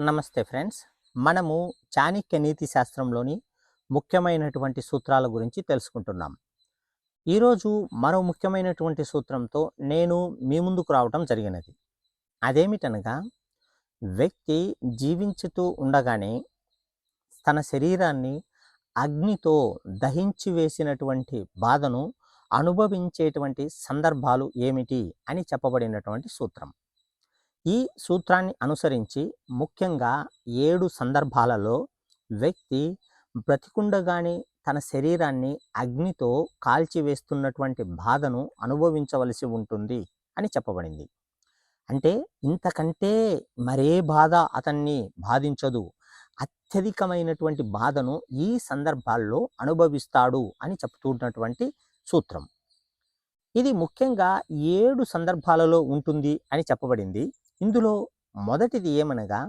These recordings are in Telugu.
నమస్తే ఫ్రెండ్స్. మనము చాణక్య నీతి శాస్త్రంలోని ముఖ్యమైనటువంటి సూత్రాల గురించి తెలుసుకుంటున్నాం. ఈరోజు మరో ముఖ్యమైనటువంటి సూత్రంతో నేను మీ ముందుకు రావటం జరిగినది. అదేమిటనగా వ్యక్తి జీవించుతూ ఉండగానే తన శరీరాన్ని అగ్నితో దహించి వేసినటువంటి బాధను అనుభవించేటువంటి సందర్భాలు ఏమిటి అని చెప్పబడినటువంటి సూత్రం. ఈ సూత్రాన్ని అనుసరించి ముఖ్యంగా ఏడు సందర్భాలలో వ్యక్తి బ్రతికుండగానే తన శరీరాన్ని అగ్నితో కాల్చివేస్తున్నటువంటి బాధను అనుభవించవలసి ఉంటుంది అని చెప్పబడింది. అంటే ఇంతకంటే మరే బాధ అతన్ని బాధించదు. అత్యధికమైనటువంటి బాధను ఈ సందర్భాల్లో అనుభవిస్తాడు అని చెప్తున్నటువంటి సూత్రం. ఇది ముఖ్యంగా ఏడు సందర్భాలలో ఉంటుంది అని చెప్పబడింది. ఇందులో మొదటిది ఏమనగా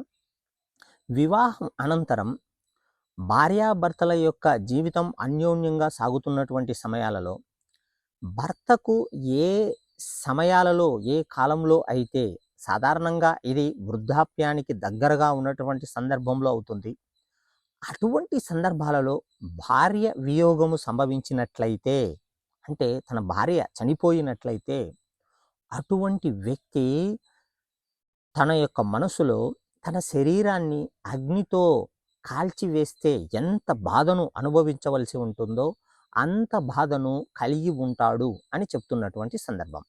వివాహం అనంతరం భార్యాభర్తల యొక్క జీవితం అన్యోన్యంగా సాగుతున్నటువంటి సమయాలలో భర్తకు ఏ సమయాలలో ఏ కాలంలో అయితే సాధారణంగా ఇది వృద్ధాప్యానికి దగ్గరగా ఉన్నటువంటి సందర్భంలో అవుతుంది అటువంటి సందర్భాలలో భార్య వియోగము సంభవించినట్లయితే అంటే తన భార్య చనిపోయినట్లయితే అటువంటి వ్యక్తి తన యొక్క మనసులో తన శరీరాన్ని అగ్నితో కాల్చివేస్తే ఎంత బాధను అనుభవించవలసి ఉంటుందో అంత బాధను కలిగి ఉంటాడు అని చెప్తున్నటువంటి సందర్భం.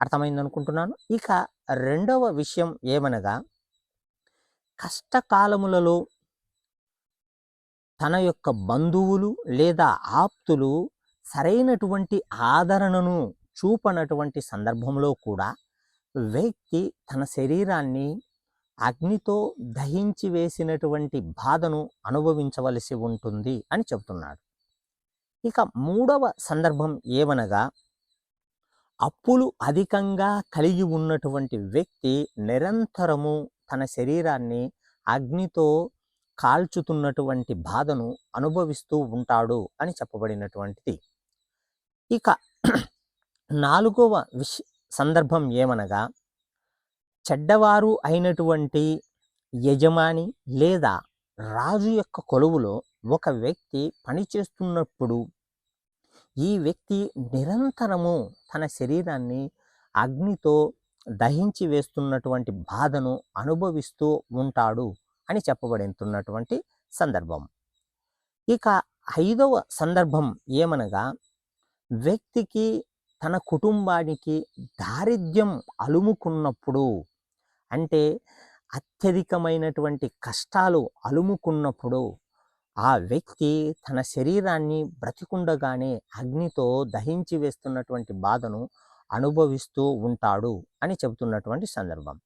అర్థమైందనుకుంటున్నాను? ఇక రెండవ విషయం ఏమనగా కష్టకాలములలో తన యొక్క బంధువులు లేదా ఆప్తులు సరైనటువంటి ఆదరణను చూపనటువంటి సందర్భంలో కూడా వ్యక్తి తన శరీరాన్ని అగ్నితో దహించి వేసినటువంటి బాధను అనుభవించవలసి ఉంటుంది అని చెబుతున్నాడు. ఇక మూడవ సందర్భం ఏమనగా అప్పులు అధికంగా కలిగి ఉన్నటువంటి వ్యక్తి నిరంతరము తన శరీరాన్ని అగ్నితో కాల్చుతున్నటువంటి బాధను అనుభవిస్తూ ఉంటాడు అని చెప్పబడినటువంటిది. ఇక నాలుగవ విష సందర్భం ఏమనగా చెడ్డవారు అయినటువంటి యజమాని లేదా రాజు యొక్క కొలువులో ఒక వ్యక్తి పనిచేస్తున్నప్పుడు ఈ వ్యక్తి నిరంతరము తన శరీరాన్ని అగ్నితో దహించి వేస్తున్నటువంటి బాధను అనుభవిస్తూ ఉంటాడు అని చెప్పబడుతున్నటువంటి సందర్భం. ఇక ఐదవ సందర్భం ఏమనగా వ్యక్తికి తన కుటుంబానికి దారిద్ర్యం అలుముకున్నప్పుడు అంటే అత్యధికమైనటువంటి కష్టాలు అలుముకున్నప్పుడు ఆ వ్యక్తి తన శరీరాన్ని బ్రతికుండగానే అగ్నితో దహించి వేస్తున్నటువంటి బాధను అనుభవిస్తూ ఉంటాడు అని చెబుతున్నటువంటి సందర్భం.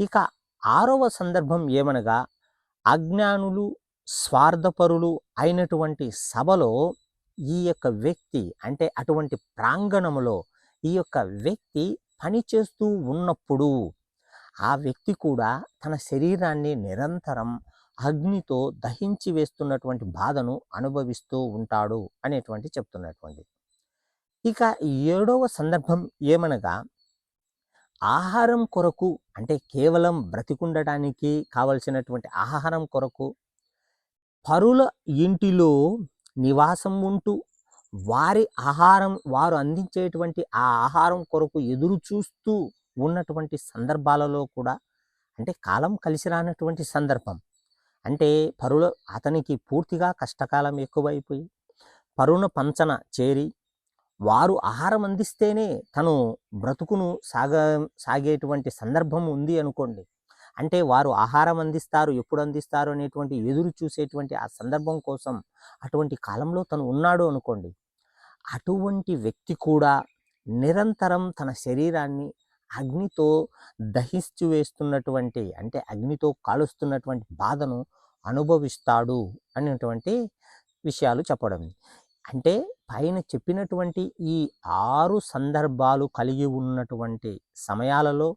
ఇక ఆరవ సందర్భం ఏమనగా అజ్ఞానులు స్వార్థపరులు అయినటువంటి సభలో ఈ యొక్క వ్యక్తి అంటే అటువంటి ప్రాంగణంలో ఈ యొక్క వ్యక్తి పనిచేస్తూ ఉన్నప్పుడు ఆ వ్యక్తి కూడా తన శరీరాన్ని నిరంతరం అగ్నితో దహించి వేస్తున్నటువంటి బాధను అనుభవిస్తూ ఉంటాడు అనేటువంటి చెప్తున్నటువంటి ఇక ఏడవ సందర్భం ఏమనగా ఆహారం కొరకు అంటే కేవలం బ్రతికుండటానికి కావలసినటువంటి ఆహారం కొరకు పరుల ఇంటిలో నివాసం ఉంటూ వారి ఆహారం వారు అందించేటువంటి ఆ ఆహారం కొరకు ఎదురు చూస్తూ ఉన్నటువంటి సందర్భాలలో కూడా అంటే కాలం కలిసి రానటువంటి సందర్భం. అంటే పరుల అతనికి పూర్తిగా కష్టకాలం ఎక్కువైపోయి పరుణ పంచన చేరి వారు ఆహారం అందిస్తేనే తను బ్రతుకును సాగ సాగేటువంటి సందర్భం ఉంది అనుకోండి. అంటే వారు ఆహారం అందిస్తారు ఎప్పుడు అందిస్తారు అనేటువంటి ఎదురు చూసేటువంటి ఆ సందర్భం కోసం అటువంటి కాలంలో తను ఉన్నాడు అనుకోండి. అటువంటి వ్యక్తి కూడా నిరంతరం తన శరీరాన్ని అగ్నితో దహిస్తూ వేస్తున్నటువంటి అంటే అగ్నితో కాలుస్తున్నటువంటి బాధను అనుభవిస్తాడు అనేటువంటి విషయాలు చెప్పడం. అంటే పైన చెప్పినటువంటి ఈ ఆరు సందర్భాలు కలిగి ఉన్నటువంటి సమయాలలో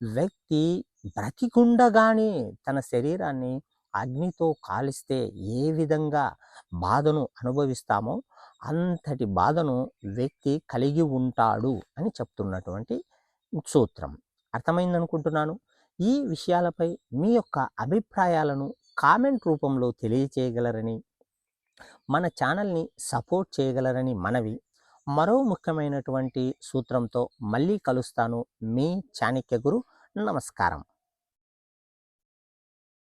వ్యక్తి బ్రతికుండగానే తన శరీరాన్ని అగ్నితో కాలిస్తే ఏ విధంగా బాధను అనుభవిస్తామో అంతటి బాధను వ్యక్తి కలిగి ఉంటాడు అని చెప్తున్నటువంటి సూత్రం. అర్థమైందనుకుంటున్నాను? ఈ విషయాలపై మీ యొక్క అభిప్రాయాలను కామెంట్ రూపంలో తెలియచేయగలరని మన ఛానల్ని సపోర్ట్ చేయగలరని మనవి. మరో ముఖ్యమైనటువంటి సూత్రంతో మళ్ళీ కలుస్తాను. మీ చాణక్య గురు. నమస్కారం.